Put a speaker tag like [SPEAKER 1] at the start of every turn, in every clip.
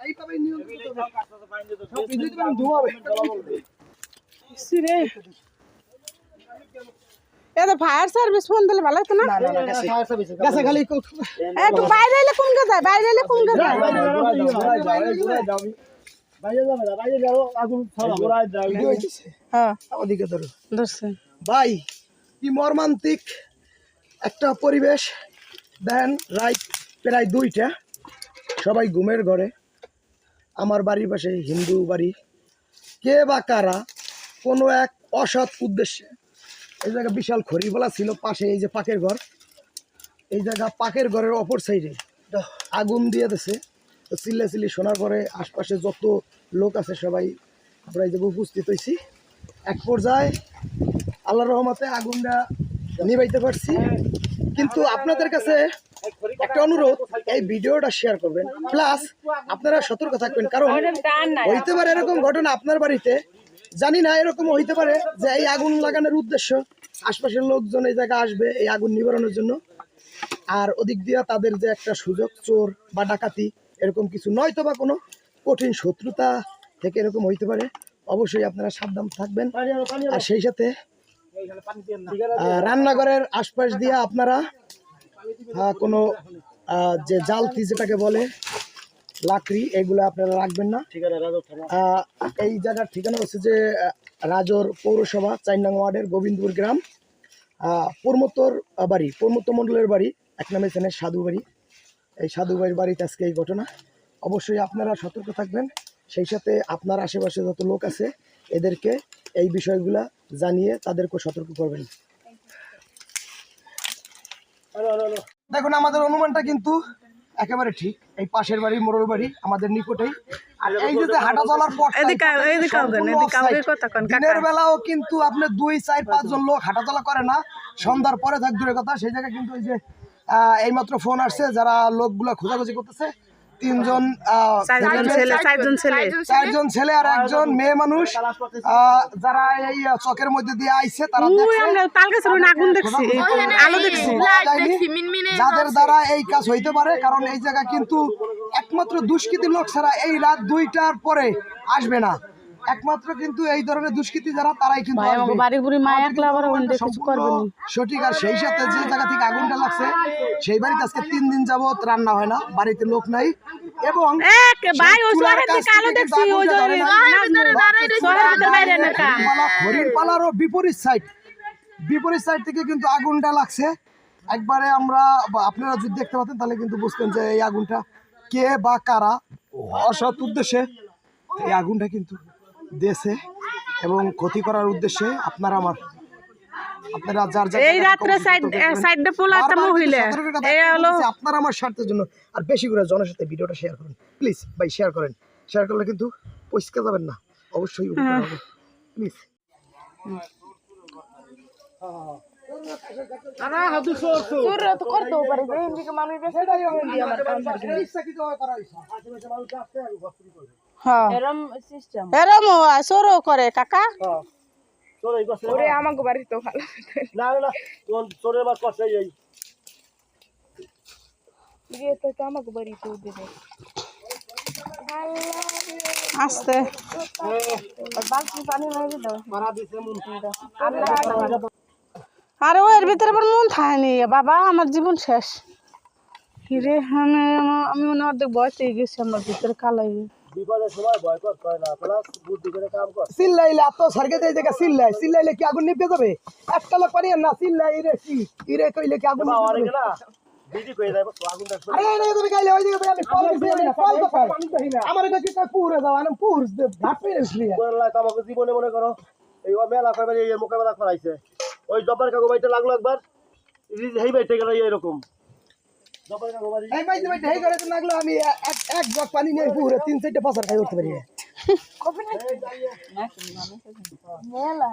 [SPEAKER 1] এইভাবেই নিয়ন্ত্রিত হবে। সব বিদ্যুৎ বান ধোঁয়া হবে।
[SPEAKER 2] রে এ তো ফায়ার সার্ভিস ফোন দিলে ভালো হতো না
[SPEAKER 1] গাছে খালি কো-
[SPEAKER 2] এ, একটু বাইরে এলে কোন যায় বাইরে এলে কোন যায়
[SPEAKER 1] ভিডিও হইতেছে।
[SPEAKER 2] হ্যাঁ
[SPEAKER 1] ওদিকে ধরো।
[SPEAKER 2] ধরছে
[SPEAKER 1] ভাই কি মর্মান্তিক একটা পরিবেশ দেন রাইট প্রায় দুইটা। সবাই ঘুমের ঘরে। আমার বাড়ির পাশে হিন্দু বাড়ি। কে বা কারা, কোনো এক অসৎ উদ্দেশ্যে। এই জায়গা বিশাল খড়িপালা ছিল পাশে, এই যে পাকের ঘর। এই জায়গা পাকের ঘরের অপর সাইডে আগুন দিয়ে দিছে। তো চিল্লা চিল্লি শোনার পরে আশপাশে যত লোক আছে সবাই আমরা এই জায়গায় উপস্থিত হয়েছি। এক পর্যায়ে আল্লাহ রহমতে আগুনটা নিবাইতে পারছি। কিন্তু আপনাদের কাছে একটা অনুরোধ, এই ভিডিওটা শেয়ার করবেন। প্লাস আপনারা সতর্ক থাকবেন, কারণ হইতে পারে এরকম ঘটনা আপনার বাড়িতে। জানি না এরকম হইতে পারে যে এই আগুন লাগানোর উদ্দেশ্য, আশপাশের লোকজন এই জায়গায় আসবে এই আগুন নিবারণের জন্য। আর ওদিক দিয়ে তাদের যে একটা সুযোগ, চোর বা ডাকাতি, এরকম কিছু নয়তো বা কোনো কঠিন শত্রুতা থেকে এরকম হইতে পারে, অবশ্যই আপনারা সাবধান থাকবেন। আর সেই সাথে রান্নাঘরের আশপাশ দিয়ে আপনারা কোনো আহ, যে জালতি যেটাকে বলে লাকড়ি এগুলো আপনারা রাখবেন না। এই জায়গার ঠিকানা হচ্ছে যে রাজর পৌরসভা চার নং ওয়ার্ডের গোবিন্দপুর গ্রাম। প্রমোত্তর বাড়ি প্রমোত্ত মণ্ডলের বাড়ি এক নামে চেনের সাধু বাড়ি। এই সাধু বাড়ির বাড়িতে আজকে এই ঘটনা। অবশ্যই আপনারা সতর্ক থাকবেন। সেই সাথে আপনার আশেপাশে যত লোক আছে এদেরকে এই বিষয়গুলা জানিয়ে তাদেরকে সতর্ক করবেন। দেখুন আমাদের অনুমানটা কিন্তু একেবারে ঠিক। এই পাশের বাড়ি মোড়ল বাড়ি আমাদের নিকটেই। আর এই যে হাঁটা চলার দিনের বেলাও কিন্তু আপনি দুই চার পাঁচজন লোক হাঁটাচলা করে না। সন্ধ্যার পরে থাক দূরের কথা সেই জায়গায় কিন্তু ওই যে এইমাত্র ফোন আসছে যারা লোকগুলো খোঁজাখুঁজি করতেছে তিনজন আহ,
[SPEAKER 2] চারজন ছেলে চারজন ছেলে।
[SPEAKER 1] আর একজন মেয়ে মানুষ আহ, যারা এই চকের মধ্যে দিয়ে আইছে তারা
[SPEAKER 2] আগুন দেখছি। আলো দেখছি।
[SPEAKER 1] যাদের দ্বারা এই কাজ হইতে পারে কারণ এই জায়গা কিন্তু একমাত্র দুষ্কৃতী লোক ছাড়া এই রাত দুইটার পরে আসবে না। একমাত্র কিন্তু এই ধরনের দুষ্কৃতী যারা তারাই কিন্তু সঠিক আর সেই সাথে যে জায়গা থেকে আগুনটা লাগছে সেই বাড়িতে আজকে তিন দিন যাবত রান্না হয় না বাড়িতে লোক নাই। এবং বিপরীত সাইড বিপরীত সাইড থেকে কিন্তু আগুনটা লাগছে। একবারে আমরা আপনারা যদি দেখতে পাতেন তাহলে কিন্তু বুঝতেন যে এই আগুনটা কে বা কারা অসৎ উদ্দেশ্যে এই আগুনটা কিন্তু দেশে এবং ক্ষতি করার উদ্দেশ্যে আপনারা আমার আপনারা যার যার
[SPEAKER 2] এই রাত্রে সাইডে পোলা একটা
[SPEAKER 1] বারবার কিন্তু
[SPEAKER 2] মহিলা এই হলো
[SPEAKER 1] আপনারা আমার স্বার্থের জন্য। আর বেশি করে ভিডিওটা শেয়ার করুন। প্লিজ ভাই শেয়ার করেন। শেয়ার করলে কিন্তু পরিষ্কার যাবেন না। অবশ্যই প্লিজ
[SPEAKER 2] তোর তো করতেও পারে যে এদিকে মানুষ আমার হ্যাঁ।
[SPEAKER 3] এরম সিস্টেম
[SPEAKER 2] এরম সরো করে কাকা।
[SPEAKER 3] ওরে আমাকে বাড়িতে ভালো। দিয়ে তো তো আমাকে বাড়িতে দেবে।
[SPEAKER 2] আস্তে।
[SPEAKER 3] বালতি পানি মারি দাও।
[SPEAKER 2] আরে ওর ভিতরে আবার মন থাকেনি বাবা আমার জীবন শেষ। রে আমি আমি মনে হয় অর্ধেক বয়স হয়ে গেছি আমার ভিতরে কালাই
[SPEAKER 1] চিল্লাইলে এত সার্গে দেয় জায়গা চিল্লাই চিল্লাইলে কি আগুন নিভে যাবে? একটা লোক পারি না চিল্লাই ইরে কি ইরে কইলে কি আগুন নিভে যাবে?
[SPEAKER 4] জীবনে মনে করো এই ও মেলা কয়বার এই মোকাবেলা করাইছে। ওই জব্বার কাকু বাড়িতে লাগল একবার বাড়িতে গেল এরকম
[SPEAKER 1] এই ভাই তুমি ঢেই করে তো লাগল আমি এক এক জগ পানি নিয়ে পুরে তিন চারটে পাসার খাই উঠতে পারি।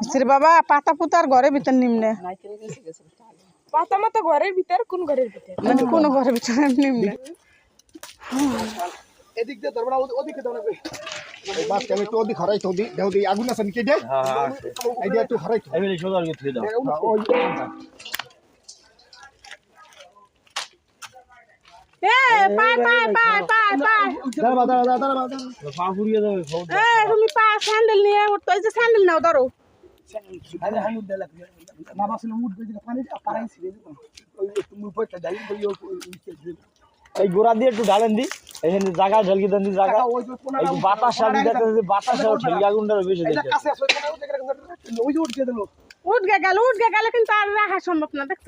[SPEAKER 2] শ্রী বাবা পাতা পুতার ঘরের ভিতর নিম্নে
[SPEAKER 3] পাতা মতো ঘরের ভিতর কোন ঘরের ভিতর?
[SPEAKER 2] মানে কোন ঘরের ভিতরে নিম্নে
[SPEAKER 1] এদিক দিয়ে ধরবো না ওদিকে ধরবো বাস আমি তো ওদিক হরাই তো ওদিক দেও দি আগুন আছে দে হরাই তো
[SPEAKER 4] আমি সোজা গিয়ে থুই দাও
[SPEAKER 1] ওই
[SPEAKER 2] এ পায় পায় পায় পায় পায়
[SPEAKER 4] দাঁড়া দাঁড়া দাঁড়া দাঁড়া দাঁড়া পা ফুরিয়ে যাবে
[SPEAKER 2] এ তুমি পা স্যান্ডেল নিয়ে উঠতো এই যে স্যান্ডেল নাও ধরো
[SPEAKER 4] এই গোড়া দিয়ে একটু ঢালেন দি এখানে জায়গা ঢালকি দেন দি জায়গা বাতাস আমি দেখতে বাতাস ঠেলি আগুনটা বেশি
[SPEAKER 1] এটা
[SPEAKER 4] দেখে
[SPEAKER 1] কাছে আছে কোনা উঠে গেলে ওই যে উঠে দিল
[SPEAKER 2] উঠ গে গেল উঠ গে গেলে কিন্তু আর রাখা সম্ভব না দেখছ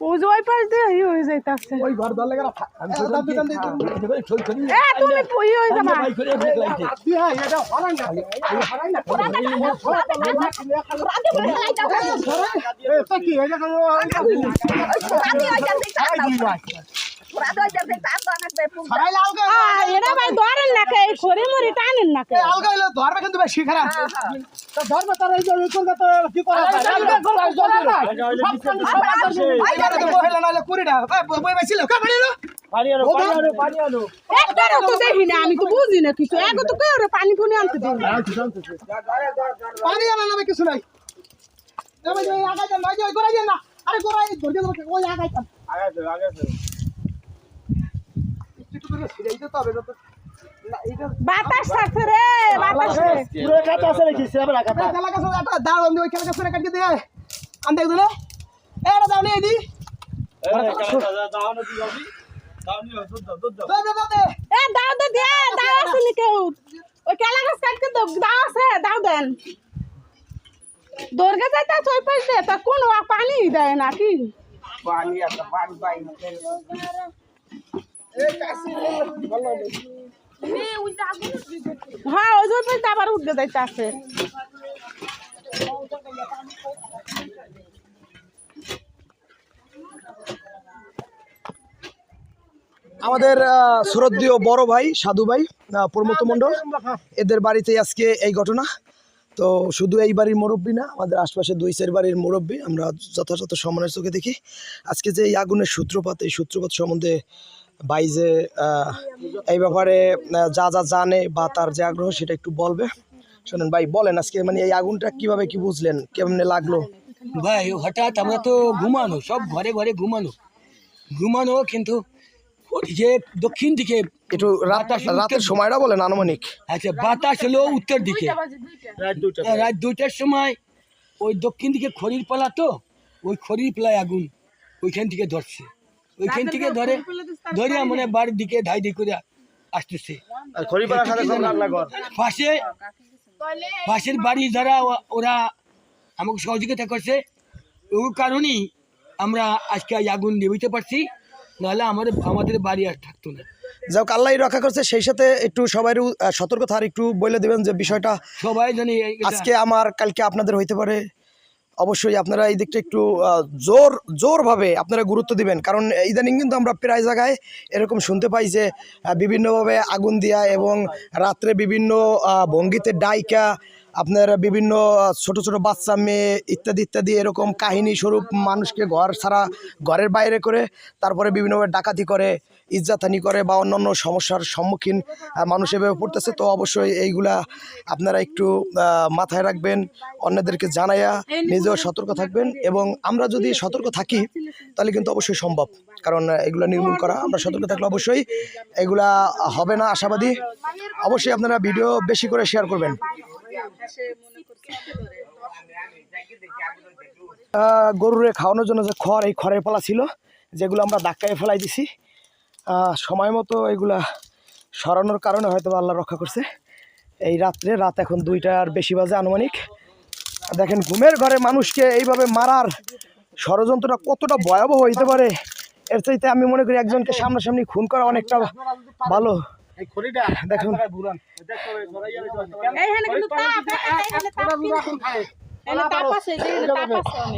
[SPEAKER 2] ওই যে ওই পাশ দিয়ে ই হয়ে যাইতাছে।
[SPEAKER 1] ওই ঘর দলে গেল আমি তো দাম দিতাম দিতাম ছই ছই
[SPEAKER 2] এ তুমি ই যাবা।
[SPEAKER 1] ভাই করে ভেক লাগছে তুই হ্যাঁ এটা হরাই না হরাই না। এ তো কি এটা কোন হরাই লাল গে
[SPEAKER 2] আ, এরা ভাই ধরেন না কে? খড়ি মরি টানেন না কে?
[SPEAKER 1] আলগা হইল ধরবে কিন্তু বেশি খারাপ। তো ধরবে তার এই যে কলকাতা কি করা যায়? আলগা কলকাতা জল দিল এই যারা তো মহিলা নালে কুড়িটা। বই বই ছিল কা বলি
[SPEAKER 4] পানি আনো পানি আনো পানি আনো
[SPEAKER 2] একটারও তো দেখি না আমি তো বুঝি না কিছু। এগো তো কেউ পানি ফুনি আনতে দিন
[SPEAKER 1] পানি আনা নামে কিছু নাই। যে না। আরে গোড়াই ধরকে ওই আগাই যান
[SPEAKER 4] আগাছে আগাছে
[SPEAKER 1] একটু হবে না না
[SPEAKER 2] বাতাস ছাড়ছে রে বাতাস রে।
[SPEAKER 4] পুরো কাটা আছে নাকি? সেবা রাখা
[SPEAKER 1] খেলা কাছে একটা দাও আমি ওই খেলা কাছে কাটকে দিয়ে আন দেখ দিলে এটা দাও নিয়ে দি।
[SPEAKER 4] দাও না নি।
[SPEAKER 1] দে
[SPEAKER 2] দাও দে দে দাও আছে নি কেউ। ওই গাছ কাটকে দাও দাও আছে দাও দেন। দর্গে যাইতা ছয় পাইছে তা কোন পানি দেয় না কি?
[SPEAKER 1] এই কাছে ভালো নেই
[SPEAKER 2] হ্যাঁ ওই যে পাইছে আবার উঠে যাইতা আছে।
[SPEAKER 1] আমাদের আহ, বড় ভাই সাধু ভাই আহ, প্রমোদ মণ্ডল এদের বাড়িতে আজকে এই ঘটনা। তো শুধু এই বাড়ির মুরব্বী না আমাদের আশপাশে দুই চার বাড়ির মুরব্বী আমরা যথাযথ সম্মানের চোখে দেখি। আজকে যে এই আগুনের সূত্রপাত এই সূত্রপাত সম্বন্ধে ভাই যে এই ব্যাপারে যা যা জানে বা তার যে আগ্রহ সেটা একটু বলবে। শোনেন ভাই বলেন আজকে মানে এই আগুনটা কীভাবে কি বুঝলেন? কেমনে লাগল?
[SPEAKER 5] ভাই হঠাৎ আমরা তো ঘুমানো সব ঘরে ঘরে ঘুমানো। ঘুমানো কিন্তু যে দক্ষিণ দিকে
[SPEAKER 1] একটু রাত রাতের সময়টা বলেন আনুমানিক।
[SPEAKER 5] আচ্ছা বাতাস হলো উত্তর দিকে।
[SPEAKER 4] রাত
[SPEAKER 5] রাত দুইটার সময় ওই দক্ষিণ দিকে খড়ির পালা তো ওই খড়ির পালায় আগুন ওইখান থেকে ধরছে। ওইখান থেকে ধরে ধরে মানে বাড়ির দিকে ধাই ধাই করে আসতেছে। পাশে পাশের বাড়ি যারা ওরা আমাকে সহযোগিতা করছে ওই কারণেই আমরা আজকে আগুন নিভিতে পারছি। নাহলে আমাদের আমাদের বাড়ি আর থাকতো না।
[SPEAKER 1] যাক আল্লাহ রক্ষা করছে। সেই সাথে একটু সবাই সতর্ক থাকার একটু বলে দেবেন যে বিষয়টা
[SPEAKER 5] সবাই জানি
[SPEAKER 1] আজকে আমার কালকে আপনাদের হইতে পারে। অবশ্যই আপনারা এই দিকটা একটু জোর, জোরভাবে আপনারা গুরুত্ব দিবেন। কারণ ইদানিং কিন্তু আমরা প্রায় জায়গায় এরকম শুনতে পাই যে বিভিন্নভাবে আগুন দেওয়া এবং রাত্রে বিভিন্ন ভঙ্গিতে ডাইকা, আপনার বিভিন্ন ছোট ছোট বাচ্চা, মেয়ে ইত্যাদি ইত্যাদি এরকম কাহিনী স্বরূপ মানুষকে ঘর ছাড়া, ঘরের বাইরে করে তারপরে বিভিন্নভাবে ডাকাতি করে। ইজ্জাতানি করে বা অন্যান্য সমস্যার সম্মুখীন মানুষ এভাবে পড়তেছে, তো অবশ্যই এইগুলা আপনারা একটু মাথায় রাখবেন, অন্যদেরকে জানাইয়া নিজেও সতর্ক থাকবেন এবং আমরা যদি সতর্ক থাকি, তাহলে কিন্তু অবশ্যই সম্ভব। কারণ এগুলা নির্মূল করা, আমরা সতর্ক থাকলে অবশ্যই এগুলা হবে না আশাবাদী। অবশ্যই আপনারা ভিডিও বেশি করে শেয়ার করবেন। গরুরে খাওয়ানোর জন্য যে খড়, এই খড়ের পালা ছিল, যেগুলো আমরা ধাক্কায় ফেলাই দিছি সময় মতো এগুলা সরানোর কারণে হয়তো আল্লাহ রক্ষা করছে। এই রাত্রে রাত এখন দুইটার বেশি বাজে আনুমানিক। দেখেন ঘুমের ঘরে মানুষকে এইভাবে মারার ষড়যন্ত্রটা কতটা ভয়াবহ হইতে পারে এর চাইতে আমি মনে করি একজনকে সামনাসামনি খুন করা অনেকটা ভালো।
[SPEAKER 4] এই
[SPEAKER 1] দেখুন।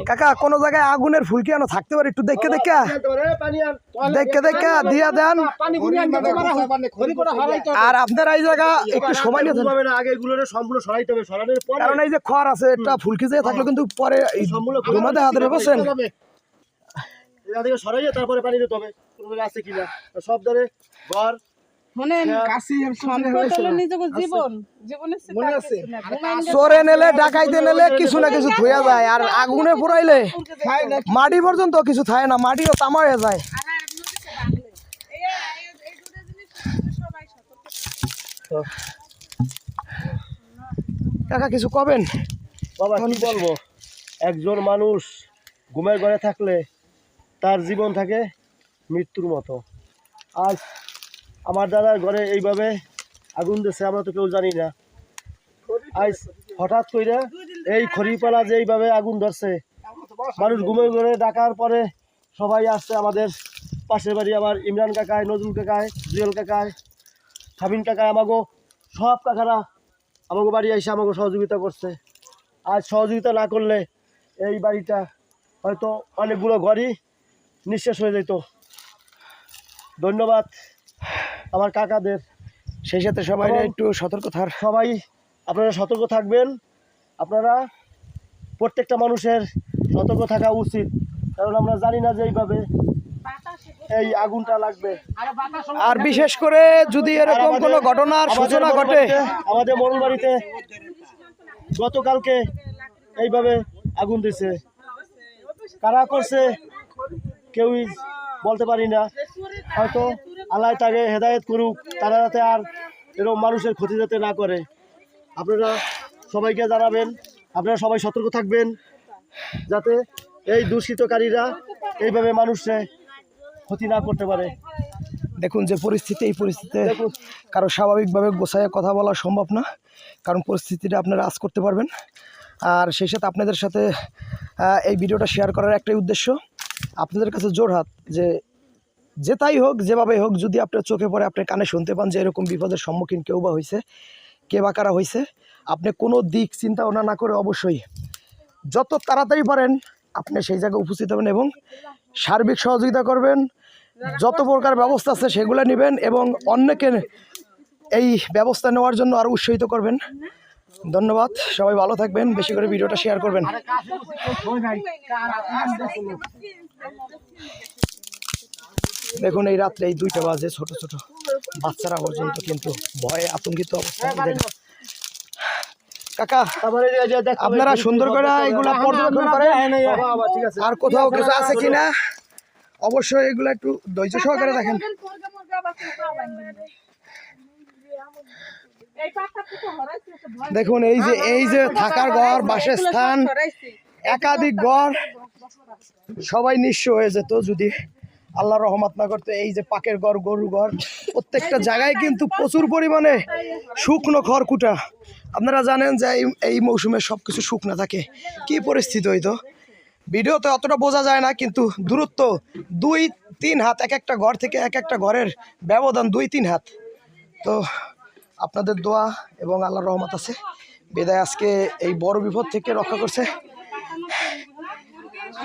[SPEAKER 1] কাকা কোন জায়গায় আগুনের ফুলকি আনো থাকতে পারে একটু দেখে দেখে। দেখে দেখে দিয়া দেন। আর আপনার এই জায়গা একটু সময় নিয়ে থাকেন।
[SPEAKER 4] হবে। না আগে এগুলো সম্পূর্ণ সরাইতে হবে। সরানোর পরে
[SPEAKER 1] কারণ এই যে খড় আছে একটা ফুলকি যে থাকলে কিন্তু পরে
[SPEAKER 4] সম্পূর্ণ
[SPEAKER 1] তোমাদের হাতে বসেন
[SPEAKER 4] থেকে সরাইয়ে তারপরে পানি দিতে হবে। কোনো আছে কিনা? সব ধরে ঘর
[SPEAKER 1] ডাকাইতে নেলে কিছু না কিছু ধুয়ে যায়। আর আগুনে পুরাইলে মাটি পর্যন্ত কিছু থাকে না মাটিও তামা হয়ে যায়। কাকা কিছু কবেন?
[SPEAKER 4] বাবা কি বলব? একজন মানুষ ঘুমের ঘরে থাকলে তার জীবন থাকে মৃত্যুর মতো। আজ আমার দাদার ঘরে এইভাবে আগুন দিচ্ছে আমরা তো কেউ জানি না। আজ হঠাৎ করে এই খড়িপালা যে এইভাবে আগুন ধরছে, মানুষ ঘুমের ঘরে ডাকার পরে সবাই আসছে আমাদের পাশের বাড়ি, আমার ইমরান কাকায়, নজরুল কাকায়, জুয়েল কাকায় শামিন কাকায়, আমাগো সব কাকারা আমাকে বাড়ি এসে আমাকে সহযোগিতা করছে। আজ সহযোগিতা না করলে এই বাড়িটা হয়তো অনেকগুলো ঘরই নিঃশেষ হয়ে যেত। ধন্যবাদ। আমার কাকাদের।
[SPEAKER 1] সেই সাথে সবাই একটু সতর্ক থার
[SPEAKER 4] সবাই আপনারা সতর্ক থাকবেন। আপনারা প্রত্যেকটা মানুষের সতর্ক থাকা উচিত। কারণ আমরা জানি না যে এইভাবে এই আগুনটা লাগবে।
[SPEAKER 1] আর বিশেষ করে যদি এরকম কোনো ঘটনার সূচনা ঘটে
[SPEAKER 4] আমাদের মরুল বাড়িতে গতকালকে এইভাবে আগুন দিছে কারা করছে কেউই বলতে পারি না। হয়তো আল্লাহ তাকে হেদায়েত করুক তারা যাতে আর এরকম মানুষের ক্ষতি যাতে না করে। আপনারা সবাইকে জানাবেন আপনারা সবাই সতর্ক থাকবেন যাতে এই দূষিতকারীরা এইভাবে মানুষে ক্ষতি না করতে পারে।
[SPEAKER 1] দেখুন যে পরিস্থিতি এই পরিস্থিতিতে কারও স্বাভাবিকভাবে গোছায় কথা বলা সম্ভব না। কারণ পরিস্থিতিটা আপনারা আজ করতে পারবেন। আর সেই সাথে আপনাদের সাথে এই ভিডিওটা শেয়ার করার একটাই উদ্দেশ্য আপনাদের কাছে জোর হাত যে তাই হোক যেভাবে হোক, যদি আপনার চোখে পড়ে আপনার কানে শুনতে পান যে এরকম বিপদের সম্মুখীন কেউ বা হয়েছে কে বা কারা হয়েছে আপনি কোনো দিক চিন্তা ভাবনা না করে অবশ্যই যত তাড়াতাড়ি পারেন আপনি সেই জায়গায় উপস্থিত হবেন এবং সার্বিক সহযোগিতা করবেন। যত প্রকার ব্যবস্থা আছে সেগুলো নেবেন এবং অন্যকে এই ব্যবস্থা নেওয়ার জন্য আরও উৎসাহিত করবেন। ধন্যবাদ, সবাই ভালো থাকবেন, বেশি করে ভিডিওটা শেয়ার করবেন। দেখুন এই রাত্রে এই দুইটা বাজে ছোট ছোট বাচ্চারা পর্যন্ত কিন্তু ভয়ে আতঙ্কিত অবস্থা। কাকা আপনারা সুন্দর করে এগুলা পর্যবেক্ষণ করেন। আর কোথাও কিছু আছে কিনা অবশ্যই এগুলো একটু ধৈর্য সহকারে দেখেন। দেখুন এই যে এই যে থাকার ঘর বাসের স্থান একাধিক ঘর সবাই নিঃস্ব হয়ে যেত যদি আল্লাহ রহমত না করতে এই যে পাকের ঘর গরু ঘর, প্রত্যেকটা জায়গায় কিন্তু প্রচুর পরিমাণে শুকনো খড়কুটা। আপনারা জানেন যে এই এই মৌসুমে সব কিছু শুকনো থাকে। কি পরিস্থিতি হইতো ভিডিওতে অতটা বোঝা যায় না, কিন্তু দূরত্ব দুই, তিন হাত, এক একটা ঘর থেকে এক একটা ঘরের ব্যবধান দুই, তিন হাত। তো আপনাদের দোয়া এবং আল্লাহর রহমত আছে। বেদায় আজকে এই বড় বিপদ থেকে রক্ষা করছে। What?